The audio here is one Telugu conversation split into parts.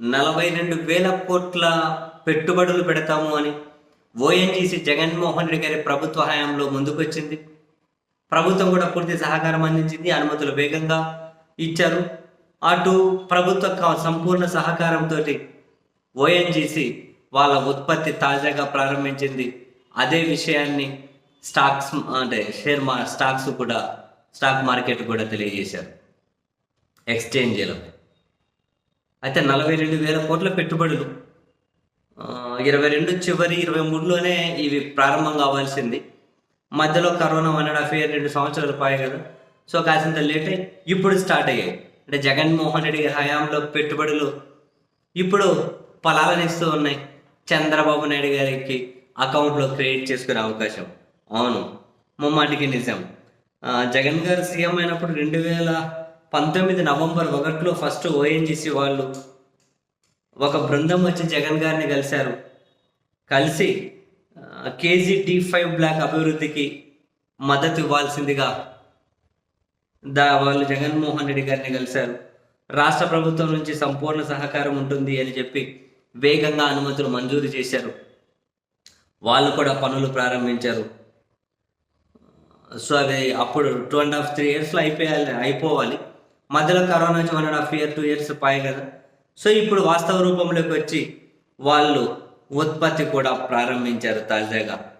నలభై రెండు వేల కోట్ల పెట్టుబడులు పెడతాము అని ఓఎన్జీసీ జగన్మోహన్ రెడ్డి గారి ప్రభుత్వ హయాంలో ముందుకొచ్చింది. ప్రభుత్వం కూడా పూర్తి సహకారం అందించింది. అనుమతులు వేగంగా ఇచ్చారు. అటు ప్రభుత్వ సంపూర్ణ సహకారంతో ఓఎన్జీసీ వాళ్ళ ఉత్పత్తి తాజాగా ప్రారంభించింది. అదే విషయాన్ని స్టాక్స్ అంటే షేర్ మా స్టాక్స్ కూడా స్టాక్ మార్కెట్ కూడా తెలియజేశారు. ఎక్స్చేంజీలో. అయితే నలభై రెండు వేల కోట్ల పెట్టుబడులు. ఇరవై రెండు చివరి ఇరవై మూడులోనే ఇవి ప్రారంభం కావాల్సింది. మధ్యలో corona one and half year రెండు సంవత్సరాలు పోయాయి కదా. సో కాసింత లేట్ అయ్యి ఇప్పుడు స్టార్ట్ అయ్యాయి. అంటే జగన్మోహన్ రెడ్డి గారి హయాంలో పెట్టుబడులు ఇప్పుడు ఫలాలనిస్తూ ఉన్నాయి. చంద్రబాబు నాయుడు గారికి అకౌంట్లో క్రియేట్ చేసుకునే అవకాశం. అవును. ముమ్మాటికి నిజం. జగన్ గారు సీఎం అయినప్పుడు రెండు వేల పంతొమ్మిది నవంబర్ ఒకటిలో ఫస్ట్ ఓఎన్జీసీ వాళ్ళు ఒక బృందం వచ్చి జగన్ గారిని కలిశారు. కలిసి కేజీ డి ఫైవ్ బ్లాక్ అభివృద్ధికి మద్దతు ఇవ్వాల్సిందిగా దా వాళ్ళు జగన్మోహన్ రెడ్డి గారిని కలిశారు. రాష్ట్ర ప్రభుత్వం నుంచి సంపూర్ణ సహకారం ఉంటుంది అని చెప్పి వేగంగా అనుమతులు మంజూరు చేశారు. వాళ్ళు కూడా పనులు ప్రారంభించారు. సో అది అప్పుడు టూ అండ్ హాఫ్ త్రీ ఇయర్స్లో అయిపోయాలి అయిపోవాలి. మధ్యలో కరోనా వచ్చి one and half year two years పాయి కదా. సో ఇప్పుడు వాస్తవ రూపంలోకి వచ్చి వాళ్ళు ఉత్పత్తి కూడా ప్రారంభించారు తాజాగా.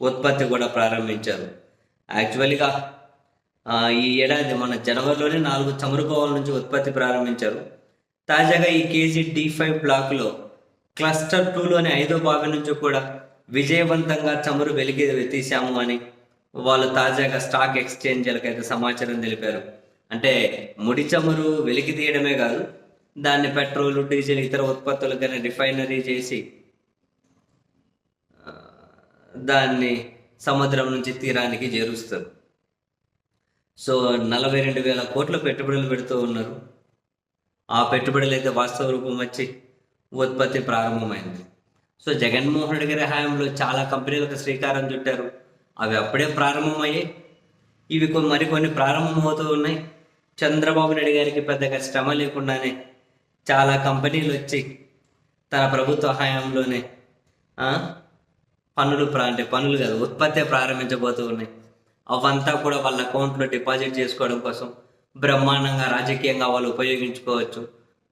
ఉత్పత్తి కూడా ప్రారంభించారు. యాక్చువల్గా ఈ ఏడాది మన జనవరిలోనే నాలుగు చమురు కోవల నుంచి ఉత్పత్తి ప్రారంభించారు. తాజాగా ఈ కేజీ డి ఫైవ్ బ్లాక్లో క్లస్టర్ టూలోని ఐదో బావి నుంచి కూడా విజయవంతంగా చమురు వెలిగి తీశాము అని వాళ్ళు తాజాగా స్టాక్ ఎక్స్చేంజ్లకైతే సమాచారం తెలిపారు. అంటే ముడి చమురు వెలికి తీయడమే కాదు దాన్ని పెట్రోల్ డీజిల్ ఇతర ఉత్పత్తులు కానీ రిఫైనరీ చేసి దాన్ని సముద్రం నుంచి తీరానికి చేరుస్తారు. సో నలభై రెండు వేల కోట్ల పెట్టుబడులు పెడుతూ ఉన్నారు. ఆ పెట్టుబడులు అయితే వాస్తవ రూపం వచ్చి ఉత్పత్తి ప్రారంభమైంది. సో జగన్మోహన్ రెడ్డి గారి హయాంలో చాలా కంపెనీలకు శ్రీకారం చుట్టారు. అవి అప్పుడే ప్రారంభమయ్యాయి. ఇవి మరికొన్ని ప్రారంభమవుతూ ఉన్నాయి. చంద్రబాబు నాయుడు గారికి పెద్దగా శ్రమ లేకుండానే చాలా కంపెనీలు వచ్చి తన ప్రభుత్వ హయాంలోనే పనులు అంటే పనులు కాదు ఉత్పత్తి ప్రారంభించబోతూ ఉన్నాయి. అవంతా కూడా వాళ్ళ అకౌంట్లో డిపాజిట్ చేసుకోవడం కోసం బ్రహ్మాండంగా రాజకీయంగా వాళ్ళు ఉపయోగించుకోవచ్చు.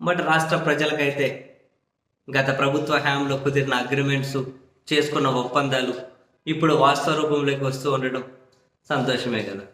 బట్ రాష్ట్ర ప్రజలకైతే గత ప్రభుత్వ హయాంలో కుదిరిన అగ్రిమెంట్స్ చేసుకున్న ఒప్పందాలు ఇప్పుడు వాస్తవ రూపంలోకి వస్తూ ఉండడం సంతోషమే కదా